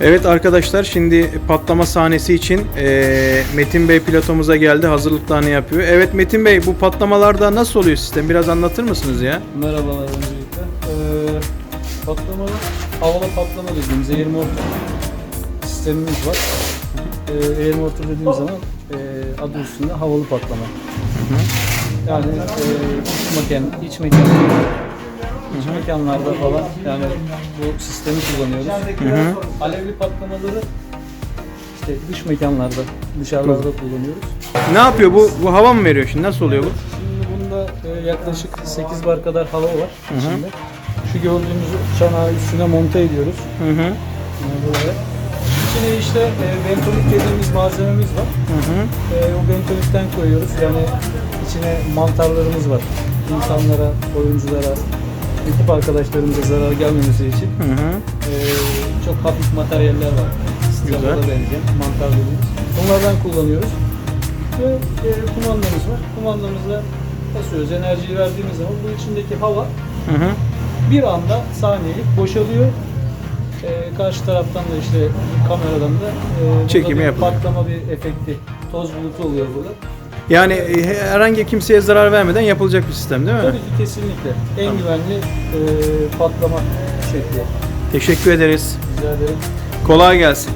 Evet arkadaşlar şimdi patlama sahnesi için eee, Metin Bey pilotomuza geldi hazırlıklarını yapıyor. Evet Metin Bey bu patlamalarda nasıl oluyor sistem biraz anlatır mısınız ya? Merhabalar öncelikle. Ee, patlama, havalı patlama dediğimiz air mortar sistemimiz var. Ee, air mortar dediğimiz zaman e, adı üstünde havalı patlama. Yani e, iç mekan, iç iç mekanlarda falan yani bu sistemi kullanıyoruz. Alevli patlamaları işte dış mekanlarda, dışarılarda kullanıyoruz. Ne yapıyor bu? Bu hava mı veriyor şimdi nasıl oluyor bu? Şimdi bunda e, yaklaşık 8 bar kadar hava var içinde. Şu gördüğümüz çanağı üstüne monte ediyoruz. Hı hı. Yani buraya. İçine işte e, bentonik dediğimiz malzememiz var. Hı hı. E, o bentonikten koyuyoruz. Yani içine mantarlarımız var. İnsanlara, oyunculara, ekip arkadaşlarımıza zarar gelmemesi için Hı hı. e, çok hafif materyaller var. Güzel. Benzeyen mantar dediğimiz. Onlardan kullanıyoruz. Ve e, kumandamız var. Kumandamızla basıyoruz. Enerjiyi verdiğimiz zaman bu içindeki hava Hı hı. bir anda saniyelik boşalıyor. Ee, karşı taraftan da işte kameradan da e, Çekimi bir yapılıyor. patlama bir efekti, toz bulutu oluyor burada. Yani e, herhangi kimseye zarar vermeden yapılacak bir sistem değil mi? Tabii ki kesinlikle en güvenli e, patlama şekli. Teşekkür ederiz. Rica ederim. Kolay gelsin.